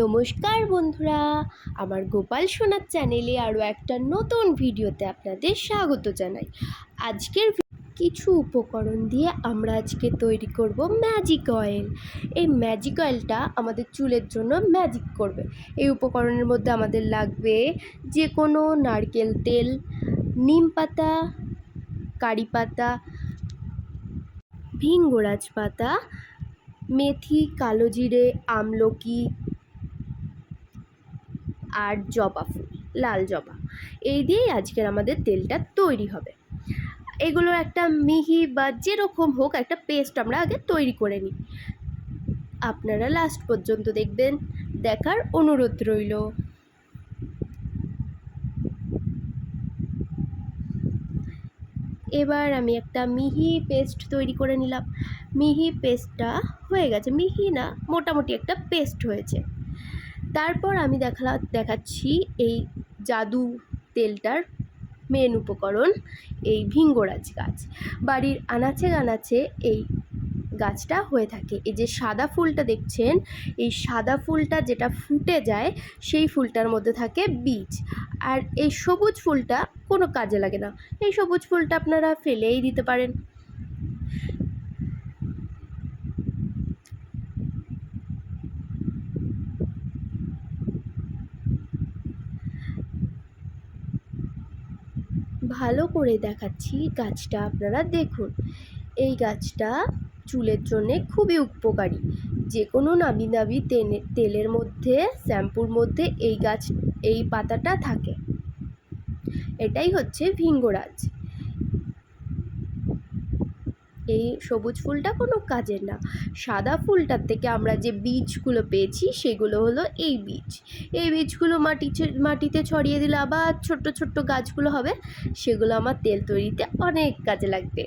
নমস্কার বন্ধুরা, আমার গোপাল সোনার চ্যানেলে আরও একটা নতুন ভিডিওতে আপনাদের স্বাগত জানাই। আজকের কিছু উপকরণ দিয়ে আমরা আজকে তৈরি করব ম্যাজিক অয়েল এই ম্যাজিক অয়েলটা আমাদের চুলের জন্য ম্যাজিক করবে। এই উপকরণের মধ্যে আমাদের লাগবে যে কোনো নারকেল তেল, নিম পাতা, কারি পাতা, ভিঙ্গরাজ পাতা, মেথি, কালো জিরে, আমলকি আর জবা ফুল, লাল জবা। এই দিয়েই আজকের আমাদের তেলটা তৈরি হবে। এগুলোর একটা মিহি বা যেরকম হোক একটা পেস্ট আমরা আগে তৈরি করে নিই। আপনারা লাস্ট পর্যন্ত দেখবেন, দেখার অনুরোধ রইল। এবার আমি একটা মিহি পেস্ট তৈরি করে নিলাম। মিহি পেস্টটা হয়ে গেছে, মিহি না, মোটামুটি একটা পেস্ট হয়েছে। তারপর আমি দেখালা, দেখাচ্ছি এই জাদু তেলটার মেন উপকরণ, এই ভিঙ্গরাজ গাছ। বাড়ির আনাচে গানাচে এই গাছটা হয়ে থাকে। এই যে সাদা ফুলটা দেখছেন, এই সাদা ফুলটা যেটা ফুটে যায়, সেই ফুলটার মধ্যে থাকে বীজ। আর এই সবুজ ফুলটা কোনো কাজে লাগে না। এই সবুজ ফুলটা আপনারা ফেলেই দিতে পারেন। ভালো করে দেখাচ্ছি গাছটা, আপনারা দেখুন। এই গাছটা চুলের জন্যে খুবই উপকারী। যে কোনো নামি দামি তেলে তেলের মধ্যে, শ্যাম্পুর মধ্যে এই গাছ, এই পাতাটা থাকে। এটাই হচ্ছে ভিঙ্গরাজ। এই সবুজ ফুলটা কোনো কাজের না। সাদা ফুলটার থেকে আমরা যে বীজগুলো পেয়েছি, সেগুলো হলো এই বীজ। এই বীজগুলো মাটি মাটিতে ছড়িয়ে দিলে আবার ছোট্ট ছোট্ট গাছগুলো হবে। সেগুলো আমার তেল তৈরিতে অনেক কাজে লাগবে।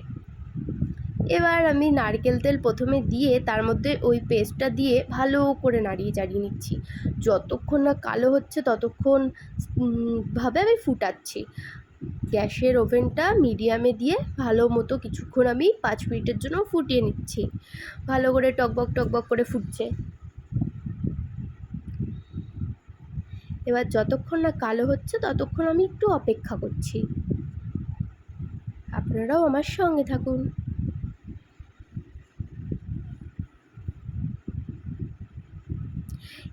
এবার আমি নারকেল তেল প্রথমে দিয়ে তার মধ্যে ওই পেস্টটা দিয়ে ভালো করে নাড়িয়ে চাড়িয়ে নিচ্ছি। যতক্ষণ না কালো হচ্ছে, ততক্ষণ ভাবে আমি ফুটাচ্ছি। গ্যাসের ওভেনটা মিডিয়ামে দিয়ে ভালো মতো কিছুক্ষণ আমি পাঁচ মিনিটের জন্য ফুটিয়ে নিচ্ছি। ভালো করে টকবক টকবক করে ফুটছে। এবার যতক্ষণ না কালো হচ্ছে, ততক্ষণ আমি একটু অপেক্ষা করছি। আপনারাও আমার সঙ্গে থাকুন।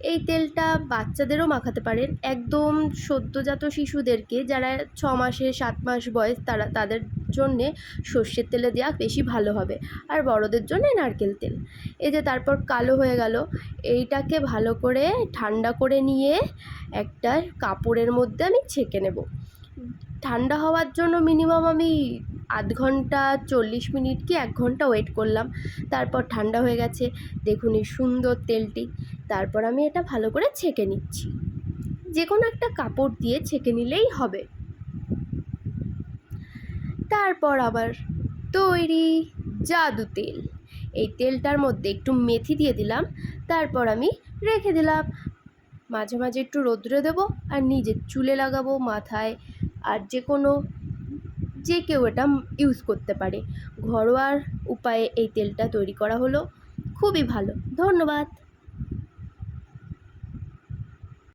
এই তেলটা বাচ্চাদেরও মাখাতে পারেন। একদম সদ্যজাত শিশুদেরকে যারা ছ মাসে সাত মাস বয়স, তারা, তাদের জন্যে সর্ষের তেলে দেওয়া বেশি ভালো হবে। আর বড়দের জন্য নারকেল তেল। এই যে তারপর কালো হয়ে গেল। এইটাকে ভালো করে ঠান্ডা করে নিয়ে একটা কাপড়ের মধ্যে আমি ছেঁকে নেব। ঠান্ডা হওয়ার জন্য মিনিমাম আমি আধ ঘণ্টা চল্লিশ মিনিট কি এক ঘণ্টা ওয়েট করলাম। তারপর ঠান্ডা হয়ে গেছে, দেখুন এই সুন্দর তেলটি। তারপর আমি এটা ভালো করে ছেঁকে নিচ্ছি। যে কোনো একটা কাপড় দিয়ে ছেঁকে নিলেই হবে। তারপর আবার তৈরি জাদু তেল। এই তেলটার মধ্যে একটু মেথি দিয়ে দিলাম, তারপর আমি রেখে দিলাম। মাঝে মাঝে একটু রোদ্রে দেবো আর নিজের চুলে লাগাবো মাথায়। আর যে কোনো যে কেউ এটা ইউজ করতে পারে। ঘরোয়ার উপায়ে এই তেলটা তৈরি করা হলো। খুবই ভালো। ধন্যবাদ।